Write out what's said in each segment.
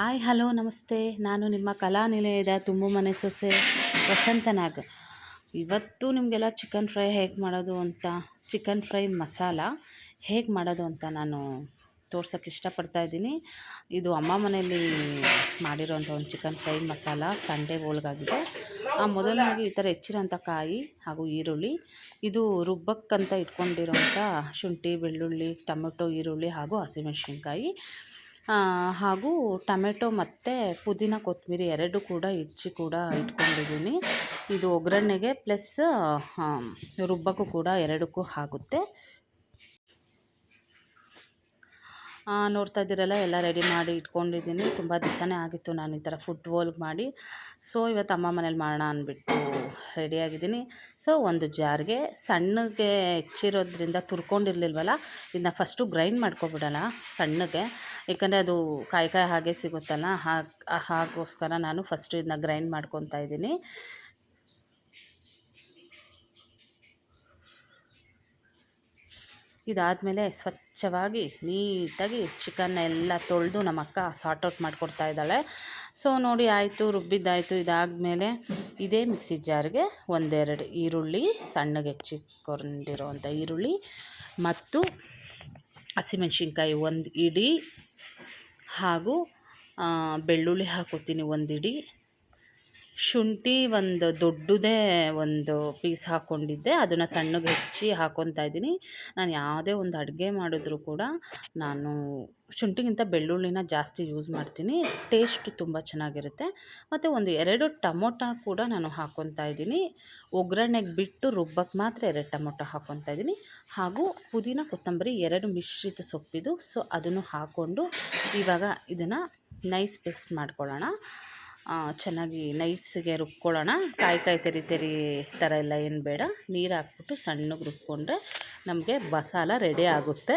Hi, hello, ನಮಸ್ತೆ. ನಾನು ನಿಮ್ಮ ಕಲಾ ನಿಲಯದ ತುಂಬು ಮನೆ ಸೊಸೆ ವಸಂತ ನಾಗ್. ಇವತ್ತು ನಿಮಗೆಲ್ಲ ಚಿಕನ್ ಫ್ರೈ ಹೇಗೆ ಮಾಡೋದು ಅಂತ ಚಿಕನ್ ಫ್ರೈ ಮಸಾಲ ಹೇಗೆ ಮಾಡೋದು ಅಂತ ನಾನು ತೋರ್ಸೋಕ್ಕೆ ಇಷ್ಟಪಡ್ತಾ ಇದ್ದೀನಿ. ಇದು ಅಮ್ಮ ಮನೆಯಲ್ಲಿ ಮಾಡಿರೋಂಥ ಒಂದು ಚಿಕನ್ ಫ್ರೈ ಮಸಾಲ ಸಂಡೇ ಹೋಳ್ಗಾಗಿದೆ. ಆ ಮೊದಲನಾಗಿ ಈ ಥರ ಹೆಚ್ಚಿರೋಂಥ ಕಾಯಿ ಹಾಗೂ ಈರುಳ್ಳಿ, ಇದು ರುಬ್ಬಕ್ಕಂತ ಇಟ್ಕೊಂಡಿರೋಂಥ ಶುಂಠಿ, ಬೆಳ್ಳುಳ್ಳಿ, ಟೊಮೆಟೊ, ಈರುಳ್ಳಿ ಹಾಗೂ ಹಸಿಮೆಣ್ಸಿನ್ಕಾಯಿ. ಹಾಗೂ ಟೊಮೆಟೊ ಮತ್ತು ಪುದೀನ ಕೊತ್ತಂಬರಿ ಎರಡು ಕೂಡ ಹೆಚ್ಚಿ ಕೂಡ ಇಟ್ಕೊಂಡಿದ್ದೀನಿ. ಇದು ಒಗ್ಗರಣೆಗೆ ಪ್ಲಸ್ ರುಬ್ಬಕ್ಕೂ ಕೂಡ ಎರಡಕ್ಕೂ ಆಗುತ್ತೆ. ನೋಡ್ತಾ ಇದ್ದೀರಲ್ಲ, ಎಲ್ಲ ರೆಡಿ ಮಾಡಿ ಇಟ್ಕೊಂಡಿದ್ದೀನಿ. ತುಂಬ ದಿವಸನೇ ಆಗಿತ್ತು ನಾನು ಈ ಥರ ಫುಡ್ ವೋಲ್ಗ್ ಮಾಡಿ. ಸೊ ಇವತ್ತು ಅಮ್ಮ ಮನೇಲಿ ಮಾಡೋಣ ಅಂದ್ಬಿಟ್ಟು ರೆಡಿಯಾಗಿದ್ದೀನಿ ಸೊ ಒಂದು ಜಾರ್ಗೆ ಸಣ್ಣಗೆ ಹೆಚ್ಚಿರೋದ್ರಿಂದ ತುರ್ಕೊಂಡಿರ್ಲಿಲ್ವಲ್ಲ, ಇದನ್ನ ಫಸ್ಟು ಗ್ರೈಂಡ್ ಮಾಡ್ಕೊಬಿಡೋಣ ಸಣ್ಣಗೆ. ಏಕೆಂದರೆ ಅದು ಕಾಯಿ ಕಾಯಿ ಹಾಗೆ ಸಿಗುತ್ತಲ್ಲ, ಹಾಗೆ ಹಾಗೋಸ್ಕರ ನಾನು ಫಸ್ಟು ಇದನ್ನ ಗ್ರೈಂಡ್ ಮಾಡ್ಕೊತಾ ಇದ್ದೀನಿ. ಇದಾದಮೇಲೆ ಸ್ವಚ್ಛವಾಗಿ ನೀಟಾಗಿ ಚಿಕನ್ನ ಎಲ್ಲ ತೊಳೆದು ನಮ್ಮ ಅಕ್ಕ ಸಾರ್ಟ್ ಔಟ್ ಮಾಡಿಕೊಡ್ತಾ ಇದ್ದಾಳೆ. ಸೊ, ನೋಡಿ ಆಯಿತು, ರುಬ್ಬಿದ್ದಾಯಿತು. ಇದಾದಮೇಲೆ ಇದೇ ಮಿಕ್ಸಿ ಜಾರ್ಗೆ ಒಂದೆರಡು ಈರುಳ್ಳಿ, ಸಣ್ಣಗೆ ಹೆಚ್ಚಿಕೊಂಡಿರೋವಂಥ ಈರುಳ್ಳಿ ಮತ್ತು ಹಸಿಮೆಣ್ಸಿನ್ಕಾಯಿ ಒಂದು ಇಡೀ ಹಾಗೂ ಬೆಳ್ಳುಳ್ಳಿ ಹಾಕೋತೀನಿ ಒಂದಿಡಿ ಶುಂಠಿ ಒಂದು ದೊಡ್ಡದೇ ಒಂದು ಪೀಸ್ ಹಾಕ್ಕೊಂಡಿದ್ದೆ. ಅದನ್ನು ಸಣ್ಣಗೆ ಹೆಚ್ಚಿ ಹಾಕ್ಕೊತಾ ಇದ್ದೀನಿ. ನಾನು ಯಾವುದೇ ಒಂದು ಅಡುಗೆ ಮಾಡಿದ್ರೂ ಕೂಡ ನಾನು ಶುಂಠಿಗಿಂತ ಬೆಳ್ಳುಳ್ಳಿನ ಜಾಸ್ತಿ ಯೂಸ್ ಮಾಡ್ತೀನಿ. ಟೇಸ್ಟ್ ತುಂಬ ಚೆನ್ನಾಗಿರುತ್ತೆ. ಮತ್ತು ಒಂದು ಎರಡು ಟೊಮೊಟೊ ಕೂಡ ನಾನು ಹಾಕ್ಕೊತಾ ಇದ್ದೀನಿ. ಒಗ್ಗರಣೆಗೆ ಬಿಟ್ಟು ರುಬ್ಬಕ್ಕೆ ಮಾತ್ರ ಎರಡು ಟೊಮೊಟೊ ಹಾಕ್ಕೊತಾ ಇದ್ದೀನಿ. ಹಾಗೂ ಪುದೀನ ಕೊತ್ತಂಬರಿ ಎರಡು ಮಿಶ್ರಿತ ಸೊಪ್ಪಿದು. ಸೊ ಅದನ್ನು ಹಾಕ್ಕೊಂಡು ಇವಾಗ ಇದನ್ನು ನೈಸ್ ಪೇಸ್ಟ್ ಮಾಡ್ಕೊಳ್ಳೋಣ. ಚೆನ್ನಾಗಿ ನೈಸ್ಗೆ ರುಬ್ಕೊಳ್ಳೋಣ. ಕಾಯಿ ಕಾಯಿ ತೆರಿ ತೆರಿ ಥರ ಎಲ್ಲ ಏನು ಬೇಡ. ನೀರು ಹಾಕ್ಬಿಟ್ಟು ಸಣ್ಣಗೆ ರುಬ್ಕೊಂಡ್ರೆ ನಮಗೆ ಮಸಾಲ ರೆಡಿ ಆಗುತ್ತೆ.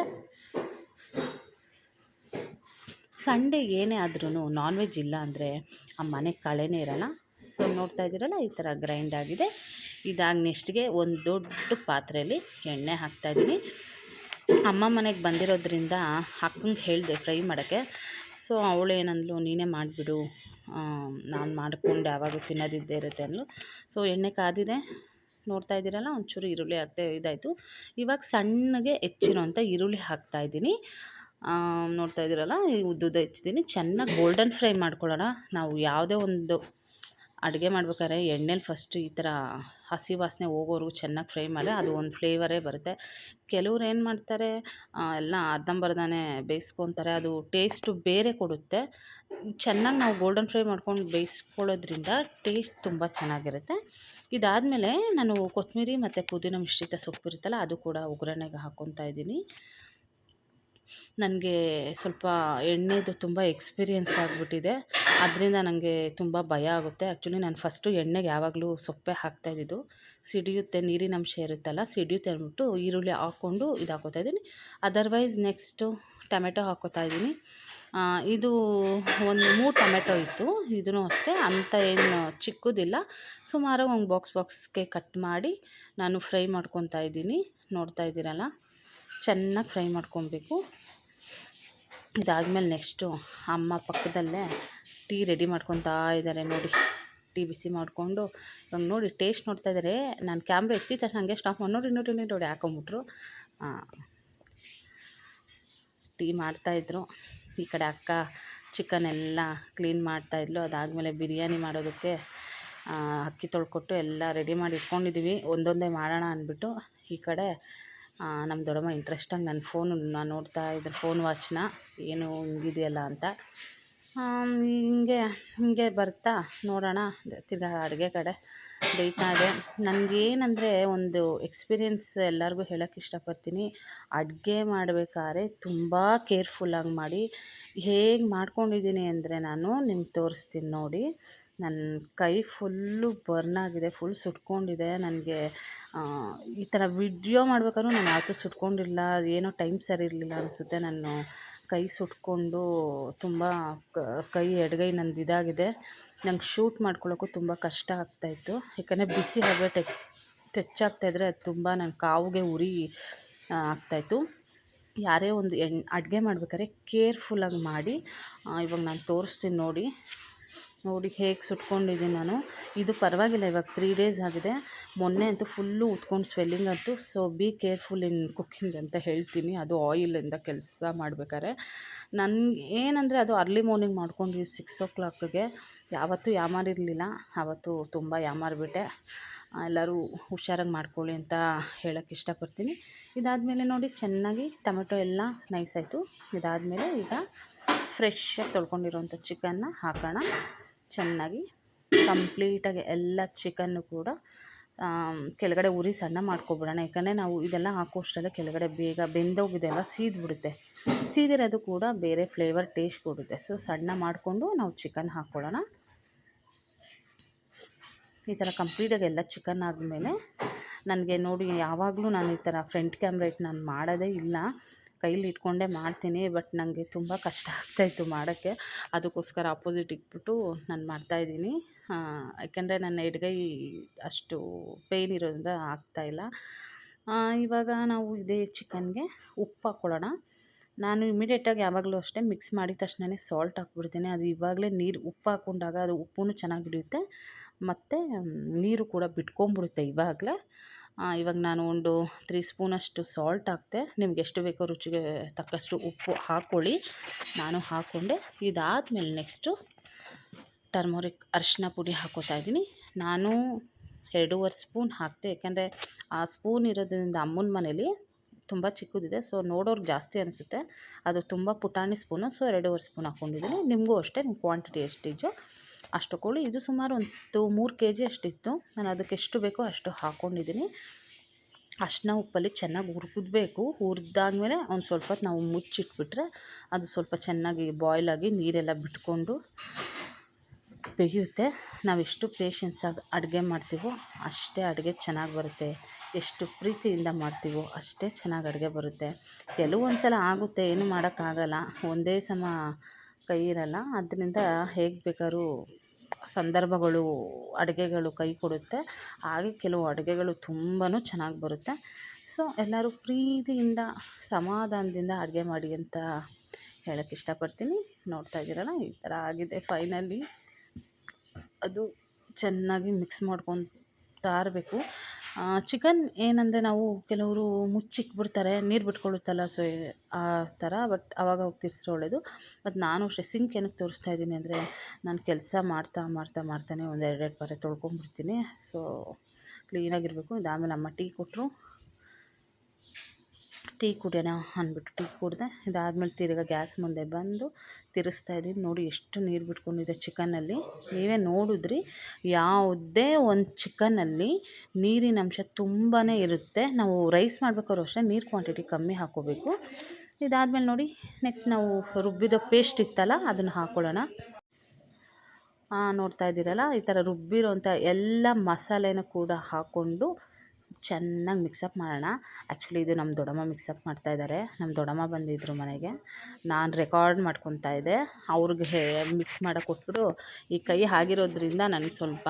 ಸಂಡೇ ಏನೇ ಆದ್ರೂ ನಾನ್ ವೆಜ್ ಇಲ್ಲ ಅಂದರೆ ಆ ಮನೆ ಕಳೆನೇ ಇರೋಲ್ಲ. ಸೊ ನೋಡ್ತಾ ಇದ್ದೀರಲ್ಲ, ಈ ಥರ ಗ್ರೈಂಡ್ ಆಗಿದೆ. ಇದಾಗ ನೆಕ್ಸ್ಟ್ಗೆ ಒಂದು ದೊಡ್ಡ ಪಾತ್ರೆಯಲ್ಲಿ ಎಣ್ಣೆ ಹಾಕ್ತಾಯಿದ್ದೀನಿ ಅಮ್ಮ ಮನೆಗೆ ಬಂದಿರೋದ್ರಿಂದ ಅಕ್ಕಂಗೆ ಹೇಳಿದೆ ಫ್ರೈ ಮಾಡೋಕ್ಕೆ. ಸೊ ಅವಳು ಏನಂದ್ಲು, ನೀನೇ ಮಾಡಿಬಿಡು. ನಾನು ಮಾಡಿಕೊಂಡು ಯಾವಾಗ ತಿನ್ನೋದಿದ್ದೇ ಇರುತ್ತೆ ಅಂದ್ಲು. ಸೊ ಎಣ್ಣೆ ಕಾದಿದೆ. ನೋಡ್ತಾ ಇದ್ದೀರಲ್ಲ, ಒಂಚೂರು ಈರುಳ್ಳಿ ಹಾಕ್ತಾ ಇದಾಯಿತು. ಇವಾಗ ಸಣ್ಣಗೆ ಹೆಚ್ಚಿರೋಂಥ ಈರುಳ್ಳಿ ಹಾಕ್ತಾಯಿದ್ದೀನಿ ನೋಡ್ತಾ ಇದ್ದೀರಲ್ಲ ಉದ್ದುದ್ದ ಹೆಚ್ಚಿದ್ದೀನಿ. ಚೆನ್ನಾಗಿ ಗೋಲ್ಡನ್ ಫ್ರೈ ಮಾಡ್ಕೊಳ್ಳೋಣ. ನಾವು ಯಾವುದೇ ಒಂದು ಅಡುಗೆ ಮಾಡ್ಬೇಕಾದ್ರೆ ಎಣ್ಣೆಲಿ ಫಸ್ಟ್ ಈ ಥರ ಹಸಿ ವಾಸನೆ ಹೋಗೋವರೆಗೂ ಚೆನ್ನಾಗಿ ಫ್ರೈ ಮಾಡಿದ್ರೆ ಅದು ಒಂದು ಫ್ಲೇವರೇ ಬರುತ್ತೆ. ಕೆಲವ್ರು ಏನು ಮಾಡ್ತಾರೆ ಎಲ್ಲ ಅರ್ಧಂಬರ್ಧನೇ ಬೇಯಿಸ್ಕೊತಾರೆ, ಅದು ಟೇಸ್ಟು ಬೇರೆ ಕೊಡುತ್ತೆ. ಚೆನ್ನಾಗಿ ನಾವು ಗೋಲ್ಡನ್ ಫ್ರೈ ಮಾಡ್ಕೊಂಡು ಬೇಯಿಸ್ಕೊಳ್ಳೋದ್ರಿಂದ ಟೇಸ್ಟ್ ತುಂಬ ಚೆನ್ನಾಗಿರುತ್ತೆ. ಇದಾದಮೇಲೆ ನಾನು ಕೊತ್ತಂಬರಿ ಮತ್ತು ಪುದೀನ ಮಿಶ್ರಿತ ಸೊಪ್ಪು ಇರುತ್ತಲ್ಲ, ಅದು ಕೂಡ ಒಗ್ಗರಣೆಗೆ ಹಾಕ್ಕೊತಾ ಇದ್ದೀನಿ. ನನಗೆ ಸ್ವಲ್ಪ ಎಣ್ಣೆದು ತುಂಬ ಎಕ್ಸ್ಪೀರಿಯನ್ಸ್ ಆಗಿಬಿಟ್ಟಿದೆ. ಅದರಿಂದ ನನಗೆ ತುಂಬ ಭಯ ಆಗುತ್ತೆ. ಆ್ಯಕ್ಚುಲಿ ನಾನು ಫಸ್ಟು ಎಣ್ಣೆಗೆ ಯಾವಾಗಲೂ ಸೊಪ್ಪೆ ಇದ್ದಿದ್ದು. ಸಿಡಿಯುತ್ತೆ ನೀರಿನಂಶ ಇರುತ್ತಲ್ಲ, ಸಿಡಿಯುತ್ತೆ ಅಂದ್ಬಿಟ್ಟು ಈರುಳ್ಳಿ ಹಾಕ್ಕೊಂಡು ಇದು ಹಾಕೋತಾ ಇದ್ದೀನಿ. ಅದರ್ವೈಸ್ ನೆಕ್ಸ್ಟು ಟೊಮೆಟೊ ಹಾಕೋತಾ ಇದ್ದೀನಿ. ಇದು ಒಂದು ಮೂರು ಟೊಮೆಟೊ ಇತ್ತು. ಇದೂ ಅಷ್ಟೇ ಅಂಥ ಏನು ಚಿಕ್ಕದಿಲ್ಲ. ಸುಮಾರು ಒಂದು ಬಾಕ್ಸ್ ಬಾಕ್ಸ್ಗೆ ಕಟ್ ಮಾಡಿ ನಾನು ಫ್ರೈ ಮಾಡ್ಕೊತಾ ಇದ್ದೀನಿ. ನೋಡ್ತಾ ಇದ್ದೀರಲ್ಲ? ಚೆನ್ನಾಗಿ ಫ್ರೈ ಮಾಡ್ಕೊಬೇಕು. ಇದಾದಮೇಲೆ ನೆಕ್ಸ್ಟು ಅಮ್ಮ ಪಕ್ಕದಲ್ಲೇ ಟೀ ರೆಡಿ ಮಾಡ್ಕೊತಾ ಇದ್ದಾರೆ ನೋಡಿ. ಟೀ ಬಿಸಿ ಮಾಡಿಕೊಂಡು. ಇವಾಗ ನೋಡಿ, ಟೇಸ್ಟ್ ನೋಡ್ತಾ ಇದ್ದಾರೆ. ನಾನು ಕ್ಯಾಮ್ರಾ ಎತ್ತಿ ತಕ್ಷಣ ಹಾಗೆ ಸ್ಟಾಪ್ ಮಾಡಿ ನೋಡಿ ನೋಡಿ ನೋಡಿ ಹಾಕೊಂಬಿಟ್ರು. ಟೀ ಮಾಡ್ತಾಯಿದ್ರು ಈ ಕಡೆ ಅಕ್ಕ ಚಿಕನ್ ಎಲ್ಲ ಕ್ಲೀನ್ ಮಾಡ್ತಾಯಿದ್ಲು ಅದಾದಮೇಲೆ ಬಿರಿಯಾನಿ ಮಾಡೋದಕ್ಕೆ ಅಕ್ಕಿ ತೊಳ್ಕೊಟ್ಟು ಎಲ್ಲ ರೆಡಿ ಮಾಡಿ ಇಟ್ಕೊಂಡಿದ್ದೀವಿ ಒಂದೊಂದೇ ಮಾಡೋಣ ಅಂದ್ಬಿಟ್ಟು ಈ ಕಡೆ ನಮ್ಮ ದೊಡ್ಡಮ್ಮ ಇಂಟ್ರೆಸ್ಟಾಗಿ ನನ್ನ ಫೋನು ನಾನು ನೋಡ್ತಾ ಇದ್ರೆ ಫೋನ್ ವಾಚ್ನ ಏನು ಹಿಂಗಿದೆಯಲ್ಲ ಅಂತ. ಹಿಂಗೆ ಹಿಂಗೆ ಬರ್ತಾ ನೋಡೋಣ. ತಿರ್ಗಾ ಅಡುಗೆ ಕಡೆ ಬೈತಾ ಇದೆ. ನನಗೇನಂದರೆ ಒಂದು ಎಕ್ಸ್ಪೀರಿಯೆನ್ಸ್ ಎಲ್ಲರಿಗೂ ಹೇಳೋಕ್ಕೆ ಇಷ್ಟಪಡ್ತೀನಿ. ಅಡುಗೆ ಮಾಡಬೇಕಾದ್ರೆ ತುಂಬ ಕೇರ್ಫುಲ್ಲಾಗಿ ಮಾಡಿ. ಹೇಗೆ ಮಾಡ್ಕೊಂಡಿದ್ದೀನಿ ಅಂದರೆ ನಾನು ನಿಮ್ಗೆ ತೋರಿಸ್ತೀನಿ ನೋಡಿ. ನನ್ನ ಕೈ ಫುಲ್ಲು ಬರ್ನ್ ಆಗಿದೆ, ಫುಲ್ ಸುಟ್ಕೊಂಡಿದೆ. ನನಗೆ ಈ ಥರ ವಿಡಿಯೋ ಮಾಡ್ಬೇಕಾದ್ರೂ ನಾನು ಯಾವತ್ತೂ ಸುಟ್ಕೊಂಡಿಲ್ಲ. ಏನೋ ಟೈಮ್ ಸರಿ ಇರಲಿಲ್ಲ ಅನಿಸುತ್ತೆ. ನಾನು ಕೈ ಸುಟ್ಕೊಂಡು ತುಂಬ ಕೈ ಎಡಗೈ ನಂದು ಇದಾಗಿದೆ. ನಂಗೆ ಶೂಟ್ ಮಾಡ್ಕೊಳ್ಳೋಕ್ಕೂ ತುಂಬ ಕಷ್ಟ ಆಗ್ತಾಯಿತ್ತು ಯಾಕಂದರೆ ಬಿಸಿ ಹಬೆ ಟಚ್ ಟಚ್ ಆಗ್ತಾಯಿದ್ರೆ ಅದು ತುಂಬ ನನ್ನ ಕಾವಿಗೆ ಉರಿ ಆಗ್ತಾಯಿತ್ತು ಯಾರೇ ಒಂದು ಎಣ್, ಅಡುಗೆ ಮಾಡ್ಬೇಕಾದ್ರೆ ಕೇರ್ಫುಲ್ಲಾಗಿ ಮಾಡಿ ಇವಾಗ ನಾನು ತೋರಿಸ್ತೀನಿ ನೋಡಿ. ನೋಡಿ ಹೇಗೆ ಸುಟ್ಕೊಂಡಿದ್ದೀನಿ ನಾನು. ಇದು ಪರವಾಗಿಲ್ಲ, ಇವಾಗ ತ್ರೀ ಡೇಸ್ ಆಗಿದೆ. ಮೊನ್ನೆ ಅಂತೂ ಫುಲ್ಲು ಉತ್ಕೊಂಡು ಸ್ವೆಲ್ಲಿಂಗ್ ಅಂತೂ so be careful in cooking ಅಂತ ಹೇಳ್ತೀನಿ. ಅದು ಆಯಿಲಿಂದ ಕೆಲಸ ಮಾಡ್ಬೇಕಾದ್ರೆ. ನನಗೆ ಏನಂದರೆ ಅದು ಅರ್ಲಿ ಮಾರ್ನಿಂಗ್ ಮಾಡ್ಕೊಂಡ್ವಿ ಸಿಕ್ಸ್ ಓ ಕ್ಲಾಕ್ಗೆ ಯಾವತ್ತೂ ಯಾಮಾರಿರಲಿಲ್ಲ ಆವತ್ತು ತುಂಬ ಯಾಮಾರಿಬಿಟ್ಟೆ ಎಲ್ಲರೂ ಹುಷಾರಾಗಿ ಮಾಡ್ಕೊಳ್ಳಿ ಅಂತ ಹೇಳೋಕ್ಕೆ ಇಷ್ಟಪಡ್ತೀನಿ. ಇದಾದಮೇಲೆ ನೋಡಿ ಚೆನ್ನಾಗಿ ಟೊಮೆಟೊ ಎಲ್ಲ ನೈಸ್ ಆಯಿತು. ಇದಾದಮೇಲೆ ಈಗ ಫ್ರೆಶ್ಶಾಗಿ ತೊಳ್ಕೊಂಡಿರೋಂಥ ಚಿಕನ್ನ ಹಾಕೋಣ. ಚೆನ್ನಾಗಿ ಕಂಪ್ಲೀಟಾಗಿ ಎಲ್ಲ ಚಿಕನ್ನು ಕೂಡ ಕೆಳಗಡೆ ಉರಿ ಸಣ್ಣ ಮಾಡ್ಕೊಬಿಡೋಣ. ಯಾಕಂದರೆ ನಾವು ಇದೆಲ್ಲ ಹಾಕೋಷ್ಟರಲ್ಲೇ ಕೆಳಗಡೆ ಬೇಗ ಬೆಂದೋಗಿದೆ ಅಲ್ಲ ಸೀದ್ಬಿಡುತ್ತೆ. ಸೀದಿರೋದು ಕೂಡ ಬೇರೆ ಫ್ಲೇವರ್ ಟೇಸ್ಟ್ ಕೊಡುತ್ತೆ. ಸೊ ಸಣ್ಣ ಮಾಡಿಕೊಂಡು ನಾವು ಚಿಕನ್ ಹಾಕ್ಕೊಳ್ಳೋಣ ಈ ಥರ ಕಂಪ್ಲೀಟಾಗಿ ಎಲ್ಲ ಚಿಕನ್ ಆದಮೇಲೆ, ನನಗೆ ನೋಡಿ ಯಾವಾಗಲೂ ನಾನು ಈ ಥರ ಫ್ರಂಟ್ ಕ್ಯಾಮ್ರಾ ನಾನು ಮಾಡೋದೇ ಇಲ್ಲ. ಕೈಲಿ ಇಟ್ಕೊಂಡೇ ಮಾಡ್ತೀನಿ, ಬಟ್ ನನಗೆ ತುಂಬ ಕಷ್ಟ ಆಗ್ತಾಯಿತ್ತು ಮಾಡೋಕ್ಕೆ. ಅದಕ್ಕೋಸ್ಕರ ಅಪೋಸಿಟ್ ಇಟ್ಬಿಟ್ಟು ನಾನು ಮಾಡ್ತಾಯಿದ್ದೀನಿ ಯಾಕೆಂದರೆ ನನ್ನ ಎಡಗೈ ಅಷ್ಟು ಪೇಯ್ನ್ ಇರೋದ್ರಿಂದ ಆಗ್ತಾಯಿಲ್ಲ ಇವಾಗ ನಾವು ಇದೇ ಚಿಕನ್ಗೆ ಉಪ್ಪು ಹಾಕ್ಕೊಳ್ಳೋಣ ನಾನು ಇಮಿಡಿಯೇಟಾಗಿ ಯಾವಾಗಲೂ ಅಷ್ಟೇ ಮಿಕ್ಸ್ ಮಾಡಿದ ತಕ್ಷಣವೇ ಸಾಲ್ಟ್ ಹಾಕ್ಬಿಡ್ತೀನಿ. ಅದು ಇವಾಗಲೇ ನೀರು, ಉಪ್ಪು ಹಾಕ್ಕೊಂಡಾಗ ಅದು ಉಪ್ಪು ಚೆನ್ನಾಗಿ ಹಿಡಿಯುತ್ತೆ. ಮತ್ತು ನೀರು ಕೂಡ ಬಿಟ್ಕೊಂಬಿಡುತ್ತೆ ಇವಾಗಲೇ. ಇವಾಗ ನಾನು ಒಂದು ತ್ರೀ ಸ್ಪೂನಷ್ಟು ಸಾಲ್ಟ್ ಹಾಕ್ತೆ. ನಿಮ್ಗೆ ಎಷ್ಟು ಬೇಕೋ ರುಚಿಗೆ ತಕ್ಕಷ್ಟು ಉಪ್ಪು ಹಾಕ್ಕೊಳ್ಳಿ ನಾನು ಹಾಕ್ಕೊಂಡೆ. ಇದಾದಮೇಲೆ ನೆಕ್ಸ್ಟು ಟರ್ಮೊರಿಕ್ ಅರಿಶಿನ ಪುಡಿ ಹಾಕೋತಾ ಇದ್ದೀನಿ. ನಾನು ಎರಡೂವರೆ ಸ್ಪೂನ್ ಹಾಕಿದೆ ಯಾಕೆಂದರೆ ಆ ಸ್ಪೂನ್ ಇರೋದ್ರಿಂದ ಅಮ್ಮನ ಮನೇಲಿ ತುಂಬ ಚಿಕ್ಕದಿದೆ. ಸೊ ನೋಡೋರ್ಗೆ ಜಾಸ್ತಿ ಅನಿಸುತ್ತೆ. ಅದು ತುಂಬ ಪುಟಾಣಿ ಸ್ಪೂನು ಸೊ ಎರಡೂವರೆ ಸ್ಪೂನ್ ಹಾಕ್ಕೊಂಡಿದ್ದೀನಿ ನಿಮಗೂ ಅಷ್ಟೇ ನಿಮ್ಮ ಕ್ವಾಂಟಿಟಿ ಎಷ್ಟಿದೆಯೋ ಅಷ್ಟು ಕೋಳಿ ಇದು ಸುಮಾರು ಒಂದು ಮೂರು ಕೆ ಜಿ ಅಷ್ಟಿತ್ತು. ನಾನು ಅದಕ್ಕೆ ಎಷ್ಟು ಬೇಕೋ ಅಷ್ಟು ಹಾಕ್ಕೊಂಡಿದ್ದೀನಿ ಅರ್ಶಿನ ಉಪ್ಪಲ್ಲಿ ಚೆನ್ನಾಗಿ ಹುರ್ಕಬೇಕು ಹುರಿದಾದ್ಮೇಲೆ ಒಂದು ಸ್ವಲ್ಪ ನಾವು ಮುಚ್ಚಿಟ್ಬಿಟ್ರೆ ಅದು ಸ್ವಲ್ಪ ಚೆನ್ನಾಗಿ ಬಾಯ್ಲ್ ಆಗಿ ನೀರೆಲ್ಲ ಬಿಟ್ಕೊಂಡು ಬೇಯುತ್ತೆ. ನಾವು ಎಷ್ಟು ಪೇಷನ್ಸಾಗಿ ಅಡುಗೆ ಮಾಡ್ತೀವೋ ಅಷ್ಟೇ ಅಡುಗೆ ಚೆನ್ನಾಗಿ ಬರುತ್ತೆ. ಎಷ್ಟು ಪ್ರೀತಿಯಿಂದ ಮಾಡ್ತೀವೋ ಅಷ್ಟೇ ಚೆನ್ನಾಗಿ ಅಡುಗೆ ಬರುತ್ತೆ. ಕೆಲವೊಂದು ಸಲ ಆಗುತ್ತೆ, ಏನು ಮಾಡೋಕ್ಕಾಗಲ್ಲ. ಒಂದೇ ಸಮ ಕೈ ಇರಲ್ಲ ಅದರಿಂದ ಹೇಗೆ ಬೇಕಾದ್ರೂ ಸಂದರ್ಭಗಳು, ಅಡುಗೆಗಳು ಕೈ ಕೊಡುತ್ತೆ. ಹಾಗೆ ಕೆಲವು ಅಡುಗೆಗಳು ತುಂಬಾ ಚೆನ್ನಾಗಿ ಬರುತ್ತೆ. ಸೊ ಎಲ್ಲರೂ ಪ್ರೀತಿಯಿಂದ, ಸಮಾಧಾನದಿಂದ ಅಡುಗೆ ಮಾಡಿ ಅಂತ ಹೇಳೋಕ್ಕೆ ಇಷ್ಟಪಡ್ತೀನಿ. ನೋಡ್ತಾ ಇದ್ದೀರಲ್ಲ, ಈ ಥರ ಆಗಿದೆ ಫೈನಲಿ ಅದು ಚೆನ್ನಾಗಿ ಮಿಕ್ಸ್ ಮಾಡ್ಕೊತಾ ಇರಬೇಕು ಚಿಕನ್ ಏನಂದರೆ ನಾವು ಕೆಲವರು ಮುಚ್ಚಿಕ್ಬಿಡ್ತಾರೆ ನೀರು ಬಿಟ್ಕೊಳ್ಳುತ್ತಲ್ಲ ಸೊ ಆ ಥರ ಬಟ್ ಆವಾಗ ಹೋಗಿ ತಿರ್ಸಿದ್ರೆ ಒಳ್ಳೆಯದು ಮತ್ತು ನಾನು ಅಷ್ಟೇ ಸಿಂಕ್ ಏನಕ್ಕೆ ತೋರಿಸ್ತಾ ಇದ್ದೀನಿ ಅಂದರೆ, ನಾನು ಕೆಲಸ ಮಾಡ್ತಾ ಮಾಡ್ತಾ, ಮಾಡ್ತಾನೆ ಒಂದು ಎರಡೆರಡು ಬಾರಿ ತೊಳ್ಕೊಂಬಿಡ್ತೀನಿ. ಸೊ ಕ್ಲೀನಾಗಿರಬೇಕು ಇದಾದಮೇಲೆ ಅಮ್ಮ ಟೀ ಕೊಟ್ಟರು ಟೀ ಕುಡಿಯೋಣ ಅಂದ್ಬಿಟ್ಟು ಟೀ ಕುಡಿದೆ, ಇದಾದಮೇಲೆ ತಿರ್ಗಾ ಗ್ಯಾಸ್ ಮುಂದೆ ಬಂದು ತಿರುಗಿಸ್ತಾ ಇದ್ದೀನಿ. ನೋಡಿ ಎಷ್ಟು ನೀರು ಬಿಟ್ಕೊಂಡಿದೆ ಚಿಕನಲ್ಲಿ. ನೀವೇ ನೋಡಿದ್ರಿ, ಯಾವುದೇ ಒಂದು ಚಿಕನಲ್ಲಿ ನೀರಿನ ಅಂಶ ತುಂಬಾ ಇರುತ್ತೆ. ನಾವು ರೈಸ್ ಮಾಡ್ಬೇಕಾದ್ರೂ ಅಷ್ಟೇ ನೀರು ಕ್ವಾಂಟಿಟಿ ಕಮ್ಮಿ ಹಾಕೋಬೇಕು. ಇದಾದಮೇಲೆ ನೋಡಿ ನೆಕ್ಸ್ಟ್ ನಾವು ರುಬ್ಬಿದ ಪೇಸ್ಟ್ ಇತ್ತಲ್ಲ, ಅದನ್ನು ಹಾಕ್ಕೊಳ್ಳೋಣ ನೋಡ್ತಾ ಇದ್ದೀರಲ್ಲ, ಈ ಥರ ರುಬ್ಬಿರೋಂಥ ಎಲ್ಲ ಮಸಾಲೆನ ಕೂಡ ಹಾಕ್ಕೊಂಡು ಚೆನ್ನಾಗಿ ಮಿಕ್ಸಪ್ ಮಾಡೋಣ. ಆ್ಯಕ್ಚುಲಿ ಇದು ನಮ್ಮ ದೊಡ್ಡಮ್ಮ ಮಿಕ್ಸಪ್ ಮಾಡ್ತಾ ಇದ್ದಾರೆ ನಮ್ಮ ದೊಡ್ಡಮ್ಮ ಬಂದಿದ್ದರು ಮನೆಗೆ. ನಾನು ರೆಕಾರ್ಡ್ ಮಾಡ್ಕೊತಾ ಇದ್ದೆ. ಅವ್ರಿಗೆ ಮಿಕ್ಸ್ ಮಾಡೋಕೆ ಕೊಟ್ಬಿಟ್ಟು ಈ ಕೈ ಆಗಿರೋದ್ರಿಂದ ನನಗೆ ಸ್ವಲ್ಪ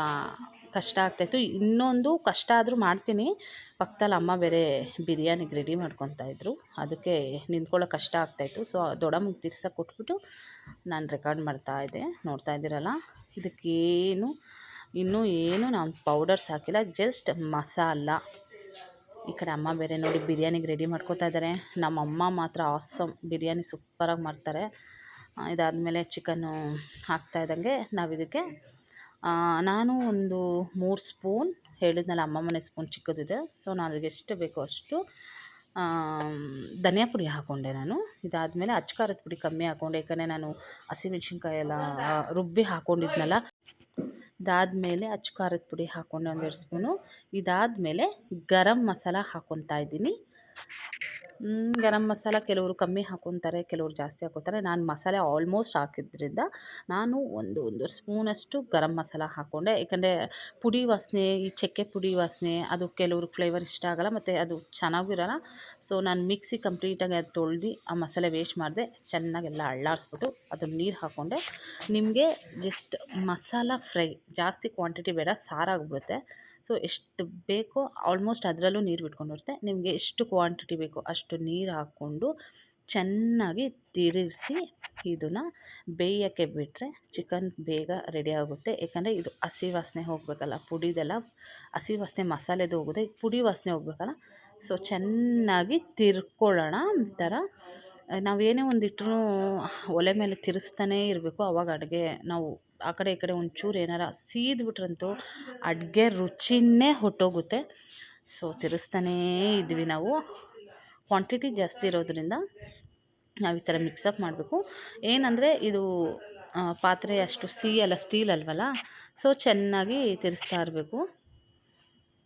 ಕಷ್ಟ ಆಗ್ತಾಯಿತ್ತು ಇನ್ನೊಂದು ಕಷ್ಟ ಆದರೂ ಮಾಡ್ತೀನಿ. ಪಕ್ಕದಲ್ಲಿ ಅಮ್ಮ ಬೇರೆ ಬಿರಿಯಾನಿಗೆ ರೆಡಿ ಇದ್ರು. ಅದಕ್ಕೆ ನಿಂತ್ಕೊಳ್ಳೋಕೆ ಕಷ್ಟ ಆಗ್ತಾಯಿತ್ತು ಸೊ ದೊಡಮ್ಮಗೆ ತಿರ್ಸಕ್ಕೆ ಕೊಟ್ಬಿಟ್ಟು ನಾನು ರೆಕಾರ್ಡ್ ಮಾಡ್ತಾ ಇದ್ದೆ. ನೋಡ್ತಾ ಇದ್ದೀರಲ್ಲ? ಇದಕ್ಕೇನು ಇನ್ನೂ ಏನು ನಾನು ಪೌಡರ್ಸ್ ಹಾಕಿಲ್ಲ, ಜಸ್ಟ್ ಮಸಾಲ. ಈ ಕಡೆ ಅಮ್ಮ ಬೇರೆ ನೋಡಿ ಬಿರಿಯಾನಿಗೆ ರೆಡಿ ಮಾಡ್ಕೋತಾ ಇದ್ದಾರೆ ನಮ್ಮ ಅಮ್ಮ ಮಾತ್ರ ಆಸಮ್ ಬಿರಿಯಾನಿ ಸೂಪರಾಗಿ ಮಾಡ್ತಾರೆ. ಇದಾದಮೇಲೆ ಚಿಕನ್ನು ಹಾಕ್ತಾ ಇದ್ದಂಗೆ ನಾವು ಇದಕ್ಕೆ ನಾನು ಒಂದು ಮೂರು ಸ್ಪೂನ್, ಹೇಳಿದ್ನಲ್ಲ ಅಮ್ಮ ಮನೆ ಸ್ಪೂನ್ ಚಿಕ್ಕದಿದೆ ಸೊ ನಾನು ಎಷ್ಟು ಬೇಕೋ ಅಷ್ಟು ಧನಿಯಾ ಪುಡಿ ಹಾಕ್ಕೊಂಡೆ ನಾನು. ಇದಾದಮೇಲೆ ಅಚ್ಕಾರದ ಪುಡಿ ಕಮ್ಮಿ ಹಾಕ್ಕೊಂಡೆ ಯಾಕಂದರೆ ನಾನು ಹಸಿಮೆಣ್ಸಿನ್ಕಾಯಿ ಎಲ್ಲ ರುಬ್ಬಿ ಹಾಕ್ಕೊಂಡಿದ್ನಲ್ಲ ಇದಾದಮೇಲೆ ಅಚ್ಚು ಖಾರದ ಪುಡಿ ಹಾಕ್ಕೊಂಡೆ ಒಂದೆರಡು ಸ್ಪೂನು. ಇದಾದಮೇಲೆ ಗರಂ ಮಸಾಲ ಹಾಕ್ಕೊತಾ ಇದ್ದೀನಿ. ಗರಂ ಮಸಾಲ ಕೆಲವರು ಕಮ್ಮಿ ಹಾಕ್ಕೊತಾರೆ ಕೆಲವರು ಜಾಸ್ತಿ ಹಾಕ್ಕೊತಾರೆ ನಾನು ಮಸಾಲೆ ಆಲ್ಮೋಸ್ಟ್ ಹಾಕಿದ್ರಿಂದ ನಾನು ಒಂದು ಒಂದು ಸ್ಪೂನಷ್ಟು ಗರಂ ಮಸಾಲ ಹಾಕ್ಕೊಂಡೆ ಏಕೆಂದರೆ ಪುಡಿ ವಾಸನೆ, ಈ ಚಕ್ಕೆ ಪುಡಿ ವಾಸನೆ, ಅದು ಕೆಲವರು ಫ್ಲೇವರ್ ಇಷ್ಟ ಆಗೋಲ್ಲ, ಮತ್ತು ಅದು ಚೆನ್ನಾಗೂ ಇರೋಲ್ಲ. ಸೊ ನಾನು ಮಿಕ್ಸಿ ಕಂಪ್ಲೀಟಾಗಿ ಅದು ತೊಳ್ದು ಆ ಮಸಾಲೆ ವೇಸ್ಟ್ ಮಾಡಿದೆ. ಚೆನ್ನಾಗೆಲ್ಲ ಅಳ್ಳಾಡಿಸ್ಬಿಟ್ಟು ಅದನ್ನು ನೀರು ಹಾಕ್ಕೊಂಡೆ ನಿಮಗೆ ಜಸ್ಟ್ ಮಸಾಲ ಫ್ರೈ ಜಾಸ್ತಿ ಕ್ವಾಂಟಿಟಿ ಬೇಡ ಸಾರಾಗ್ಬಿಡುತ್ತೆ ಸೊ, ಎಷ್ಟು ಬೇಕೋ ಆಲ್ಮೋಸ್ಟ್ ಅದರಲ್ಲೂ ನೀರು ಬಿಟ್ಕೊಂಡಿರುತ್ತೆ ನಿಮಗೆ ಎಷ್ಟು ಕ್ವಾಂಟಿಟಿ ಬೇಕೋ ಅಷ್ಟು ನೀರು ಹಾಕ್ಕೊಂಡು ಚೆನ್ನಾಗಿ ತಿರುಗಿಸಿ ಇದನ್ನು ಬೇಯೋಕ್ಕೆ ಬಿಟ್ಟರೆ ಚಿಕನ್ ಬೇಗ ರೆಡಿ ಆಗುತ್ತೆ. ಯಾಕಂದರೆ ಇದು ಹಸಿ ವಾಸನೆ ಹೋಗಬೇಕಲ್ಲ, ಪುಡಿದೆಲ್ಲ ಹಸಿ ವಾಸನೆ ಮಸಾಲೆದು ಹೋಗುತ್ತೆ ಪುಡಿ ವಾಸನೆ ಹೋಗ್ಬೇಕಲ್ಲ. ಸೊ, ಚೆನ್ನಾಗಿ ತಿರ್ಕೊಳ್ಳೋಣ ಒಂಥರ. ನಾವೇನೇ ಒಂದು ಇಟ್ಟರೂ ಒಲೆ ಮೇಲೆ ತಿರ್ಸ್ತಾನೇ ಇರಬೇಕು. ಅವಾಗ ಅಡುಗೆ ನಾವು ಆ ಕಡೆ ಈ ಕಡೆ ಒಂಚೂರು ಏನಾರ ಸೀದ್ಬಿಟ್ರಂತೂ ಅಡುಗೆ ರುಚಿನೇ ಹೊಟ್ಟೋಗುತ್ತೆ. ಸೊ ತಿರುಸ್ತಾನೇ ಇದ್ವಿ ನಾವು. ಕ್ವಾಂಟಿಟಿ ಜಾಸ್ತಿ ಇರೋದ್ರಿಂದ ನಾವು ಈ ಥರ ಮಿಕ್ಸಪ್ ಮಾಡಬೇಕು. ಏನಂದರೆ ಇದು ಪಾತ್ರೆ ಅಷ್ಟು ಸಿಹಿಯಲ್ಲ ಸ್ಟೀಲ್ ಅಲ್ವಲ್ಲ? ಸೊ ಚೆನ್ನಾಗಿ ತಿರ್ಸ್ತಾ ಇರಬೇಕು.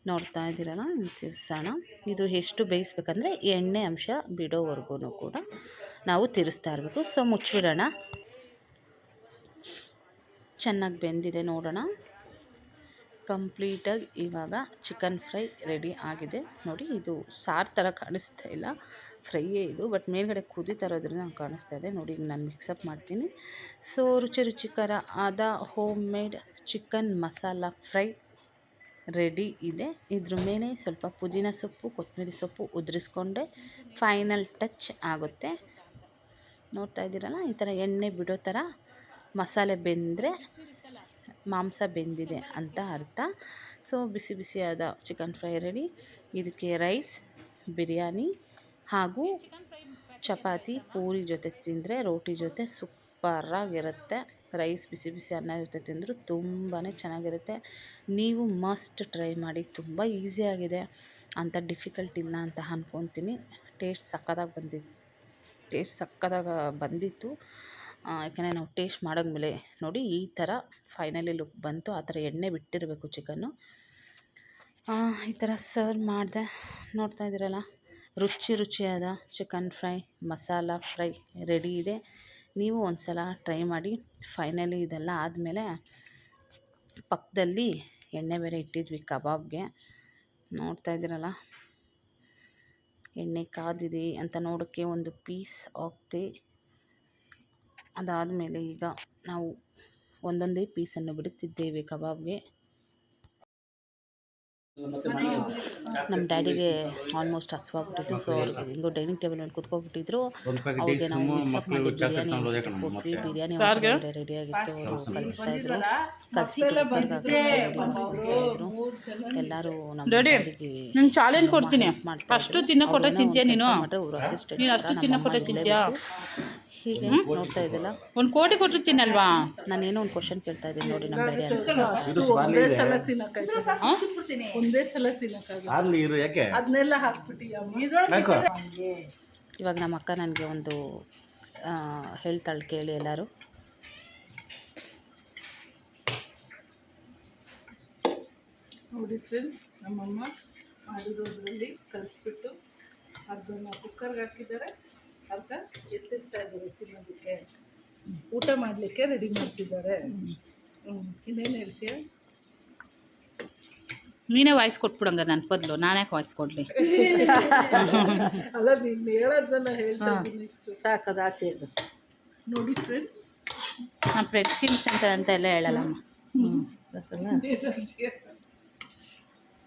ನೋಡ್ತಾ ಇದ್ದೀರಲ್ಲ? ತಿರ್ಸೋಣ. ಇದು ಎಷ್ಟು ಬೇಯಿಸ್ಬೇಕಂದ್ರೆ ಎಣ್ಣೆ ಅಂಶ ಬಿಡೋವರೆಗೂ ಕೂಡ ನಾವು ತಿರುಸ್ತಾ ಇರಬೇಕು. ಸೊ ಮುಚ್ಚಿಬಿಡೋಣ ಚೆನ್ನಾಗಿ ಬೆಂದಿದೆ ನೋಡೋಣ. ಕಂಪ್ಲೀಟಾಗಿ ಇವಾಗ ಚಿಕನ್ ಫ್ರೈ ರೆಡಿ ಆಗಿದೆ. ನೋಡಿ, ಇದು ಸಾರು ಥರ ಕಾಣಿಸ್ತಾ ಇಲ್ಲ. ಫ್ರೈಯೇ ಇದು, ಬಟ್ ಮೇಲ್ಗಡೆ ಕುದಿ ಇರೋದ್ರಿಂದ ಕಾಣಿಸ್ತಾ ಇದೆ. ನೋಡಿ, ನಾನು ಮಿಕ್ಸಪ್ ಮಾಡ್ತೀನಿ. ಸೊ, ರುಚಿ ರುಚಿಕರ ಆದ home made chicken masala fry ready ಇದೆ. ಇದ್ರ ಮೇಲೆ ಸ್ವಲ್ಪ ಪುದೀನ ಸೊಪ್ಪು, ಕೊತ್ತಂಬರಿ ಸೊಪ್ಪು ಉದುರಿಸ್ಕೊಂಡೆ. ಫೈನಲ್ ಟಚ್ ಆಗುತ್ತೆ. ನೋಡ್ತಾ ಇದ್ದೀರಲ್ಲ, ಈ ಥರ ಎಣ್ಣೆ ಬಿಡೋ ಥರ ಮಸಾಲೆ ಬೆಂದರೆ ಮಾಂಸ ಬೆಂದಿದೆ ಅಂತ ಅರ್ಥ. ಸೊ, ಬಿಸಿ ಬಿಸಿಯಾದ ಚಿಕನ್ ಫ್ರೈ ರೆಡಿ ಇದಕ್ಕೆ ರೈಸ್ ಬಿರಿಯಾನಿ ಹಾಗೂ ಚಪಾತಿ, ಪೂರಿ ಜೊತೆ ತಿಂದರೆ ರೋಟಿ ಜೊತೆ ಸೂಪರಾಗಿರುತ್ತೆ. ರೈಸ್ ಬಿಸಿ ಬಿಸಿ ಅನ್ನ ಜೊತೆ ತಿಂದರೂ ತುಂಬಾ ಚೆನ್ನಾಗಿರುತ್ತೆ. ನೀವು ಮಸ್ಟ್ ಟ್ರೈ ಮಾಡಿ, ತುಂಬ ಈಸಿಯಾಗಿದೆ ಅಂತ ಡಿಫಿಕಲ್ಟ್ ಇಲ್ಲ ಅಂತ ಅಂದ್ಕೊತೀನಿ ಟೇಸ್ಟ್ ಸಕ್ಕತ್ತಾಗಿ ಬಂದಿತ್ತು ಟೇಸ್ಟ್ ಸಕ್ಕತ್ತಾಗಿ ಬಂದಿತ್ತು. ಯಾಕಂದರೆ ನಾವು ಟೇಸ್ಟ್ ಮಾಡಾದ್ಮೇಲೆ ನೋಡಿ ಈ ಥರ ಫೈನಲಿ ಲುಕ್ ಬಂತು. ಆ ಥರ ಎಣ್ಣೆ ಬಿಟ್ಟಿರಬೇಕು ಚಿಕನ್ನು ಈ ಥರ ಸರ್ವ್ ಮಾಡಿದೆ. ನೋಡ್ತಾ ಇದ್ದೀರಲ್ಲ? ರುಚಿ ರುಚಿಯಾದ chicken fry masala fry ready ಇದೆ. ನೀವು ಒಂದು ಸಲ ಟ್ರೈ ಮಾಡಿ. ಫೈನಲಿ ಇದೆಲ್ಲ ಆದಮೇಲೆ ಪಕ್ಕದಲ್ಲಿ ಎಣ್ಣೆ ಬೇರೆ ಇಟ್ಟಿದ್ವಿ ಕಬಾಬ್ಗೆ. ನೋಡ್ತಾ ಇದ್ದೀರಲ್ಲ? ಎಣ್ಣೆ ಕಾದಿದೆ ಅಂತ ನೋಡೋಕ್ಕೆ ಒಂದು ಪೀಸ್ ಹಾಕ್ತೆ ಅದಾದಮೇಲೆ ಈಗ ನಾವು ಒಂದೊಂದೇ ಪೀಸನ್ನು ಬಿಡುತ್ತಿದ್ದೇವೆ ಕಬಾಬ್ಗೆ. ನಮ್ಮ ಡ್ಯಾಡಿಗೆ ಆಲ್ಮೋಸ್ಟ್ ಹಸ್ವಾಗ್ಬಿಟ್ಟಿತ್ತು. ಸೊ ಅವ್ರಿಗೆ ಹೆಂಗೋ ಡೈನಿಂಗ್ ಟೇಬಲ್ ಮೇಲೆ ಕುತ್ಕೊಬಿಟ್ಟಿದ್ರು. ಅವ್ರಿಗೆ ನಾವು ಮಿಕ್ಸಪ್ ಮಾಡಿ ಬಿರಿಯಾನಿ ಕೊಟ್ವಿ ಬಿರಿಯಾನಿ ರೆಡಿ ಆಗಿತ್ತು. ಅವರು ಕಲಿಸ್ತಾ ಇದ್ರು. ಕಲಿಸ್ಬಿಟ್ಟು ಎಲ್ಲರೂ ನಮ್ಮ ಡ್ಯಾಡಿಗೆ ನಾನು ಚಾಲೆಂಜ್ ಕೊಡ್ತೀನಿ. ಅಷ್ಟು ಫಸ್ಟು ತಿನ್ನೋ ಕೊಟ್ಟೆ ತಿಂತೀಯ ನೀನು? ನೀನು ಅಷ್ಟು ತಿನ್ನೋ ಕೊಟ್ಟೆ ತಿಂತೀಯಾ ಹೀಗೆ ನೋಡ್ತಾ ಇದ್ದಿಲ್ಲ ಒಂದು ಕೋಟಿ ಕೊಟ್ಟಿರ್ತೀನಲ್ವಾ ತಿನ್ನಲ್ವಾ ನಾನೇನೋ ಒಂದು ಕ್ವಶನ್ ಕೇಳ್ತಾ ಇದ್ದೀನಿ ನೋಡಿ ನಮ್ಮ ಒಂದೇ ಸಲ ಅದನ್ನೆಲ್ಲ ಹಾಕ್ಬಿಟ್ಟು ಇವಾಗ ನಮ್ಮ ಅಕ್ಕ ನನಗೆ ಒಂದು ಹೇಳ್ತಾಳೆ ಕೇಳಿ ಎಲ್ಲರೂ. ನೋಡಿ ಫ್ರೆಂಡ್ಸ್ ನಮ್ಮಮ್ಮ ಮಾಡಿರೋದ್ರಲ್ಲಿ ಕಲಿಸ್ಬಿಟ್ಟು ಅದನ್ನು ಕುಕ್ಕರ್ಗೆ ಹಾಕಿದ್ದಾರೆ. ಅರ್ಧ ಎತ್ತಿರ್ತಾ ಇದ್ದಾರೆ ತಿನ್ನೋದಕ್ಕೆ. ಊಟ ಮಾಡಲಿಕ್ಕೆ ರೆಡಿ ಮಾಡ್ತಿದ್ದಾರೆ. ಇನ್ನೇನು ಹೇಳ್ತೀಯ? ನೀನೇ ವಾಯ್ಸ್ ಕೊಟ್ಬಿಡಂಗ ನನ್ನ ಬದಲು ನಾನು ಯಾಕೆ ವಾಯ್ಸ್ ಕೊಡಲಿ? ಅಲ್ಲ ನೀನು ಹೇಳೋದನ್ನ ಹೇಳ್ತಾ ಸಾಕು ಸಾಕದ ಆಚೆ ಇಡು. ನೋಡಿ ಫ್ರೆಂಡ್ಸ್ ನಾನು ಬ್ರೆಡ್ ಕಿಂಗ್ಸ್ ಅಂತ ಅಂತ ಎಲ್ಲ ಹೇಳಲ್ಲಮ್ಮ ಹ್ಞೂ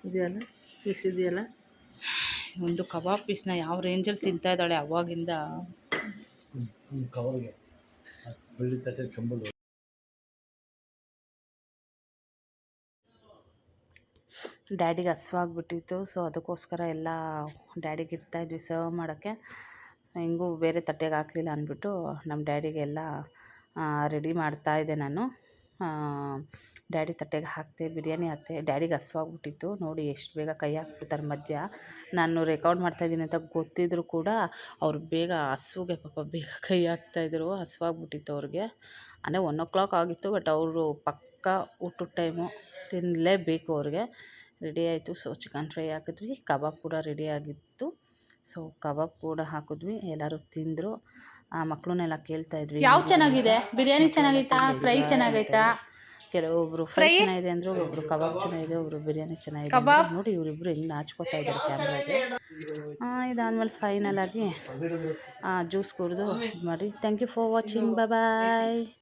ಇದೆಯಲ್ಲ? ಪೀಸ್ ಇದೆಯಲ್ಲ? ಒಂದು ಕಬಾಬ್ ಪೀಸ್ನ ಯಾವ ರೇಂಜಲ್ಲಿ ತಿಂತಾ ಇದ್ದಾಳೆ ಅವಾಗಿಂದ? ಡ್ಯಾಡಿಗೆ ಹಸ್ವಾಗ್ಬಿಟ್ಟಿತ್ತು ಸೊ ಅದಕ್ಕೋಸ್ಕರ ಎಲ್ಲ ಡ್ಯಾಡಿಗೆ ಇಡ್ತಾಯಿದ್ವಿ ಸರ್ವ್ ಮಾಡೋಕ್ಕೆ. ಹೆಂಗೂ ಬೇರೆ ತಟ್ಟೆಗೆ ಹಾಕಲಿಲ್ಲ ಅಂದ್ಬಿಟ್ಟು ನಮ್ಮ ಡ್ಯಾಡಿಗೆಲ್ಲ ರೆಡಿ ಮಾಡ್ತಾಯಿದ್ದೆ ನಾನು. ಡ್ಯಾಡಿ ತಟ್ಟೆಗೆ ಹಾಕಿದೆ ಬಿರಿಯಾನಿ ಹಾಕ್ತೆ. ಡ್ಯಾಡಿಗೆ ಹಸಿವಾಗ್ಬಿಟ್ಟಿತ್ತು. ನೋಡಿ ಎಷ್ಟು ಬೇಗ ಕೈ ಹಾಕ್ಬಿಡ್ತಾರೆ ಮಧ್ಯ. ನಾನು ರೆಕಾರ್ಡ್ ಮಾಡ್ತಾಯಿದ್ದೀನಿ ಅಂತ ಗೊತ್ತಿದ್ರು ಕೂಡ ಅವ್ರು ಬೇಗ ಹಸುವಿಗೆ ಪಾಪ ಬೇಗ ಕೈ ಹಾಕ್ತಾಯಿದ್ರು ಹಸ್ವಾಗ್ಬಿಟ್ಟಿತ್ತು ಅವ್ರಿಗೆ. ಅಂದರೆ ಒನ್ ಓ ಕ್ಲಾಕ್ ಆಗಿತ್ತು ಬಟ್ ಅವರು ಪಕ್ಕ ಊಟದ ಟೈಮು ತಿನ್ನಲೇಬೇಕು ಅವ್ರಿಗೆ. ರೆಡಿ ಆಯಿತು. ಸೊ ಚಿಕನ್ ಫ್ರೈ ಹಾಕಿದ್ವಿ. ಕಬಾಬ್ ಕೂಡ ರೆಡಿ ಆಗಿತ್ತು. ಸೊ ಕಬಾಬ್ ಕೂಡ ಹಾಕಿದ್ವಿ. ಎಲ್ಲರೂ ತಿಂದರು. ಆ ಮಕ್ಕಳನ್ನೆಲ್ಲ ಕೇಳ್ತಾ ಇದ್ವಿ ಯಾವ ಚೆನ್ನಾಗಿದೆ? ಬಿರಿಯಾನಿ ಚೆನ್ನಾಗೈತಾ? ಫ್ರೈ ಚೆನ್ನಾಗೈತಾ? ಕೆಲವೊಬ್ರು ಫ್ರೈ ಚೆನ್ನಾಗಿದೆ ಅಂದ್ರು ಒಬ್ರು ಕಬಾಬ್ ಚೆನ್ನಾಗಿದೆ ಒಬ್ರು ಬಿರಿಯಾನಿ ಚೆನ್ನಾಗಿದೆ ಕಬಾಬ್? ನೋಡಿ ಇವರಿಬ್ರು ಇಲ್ಲಿ ನಾಚ್ಕೋತಾ ಇದ್ದಾರೆ ಕ್ಯಾಮ್ರಾಗೆ. ಇದಾದ್ಮೇಲೆ ಫೈನಲ್ ಆಗಿ ಜ್ಯೂಸ್ ಕುಡಿದು ಮಾಡಿ. Thank you for watching bye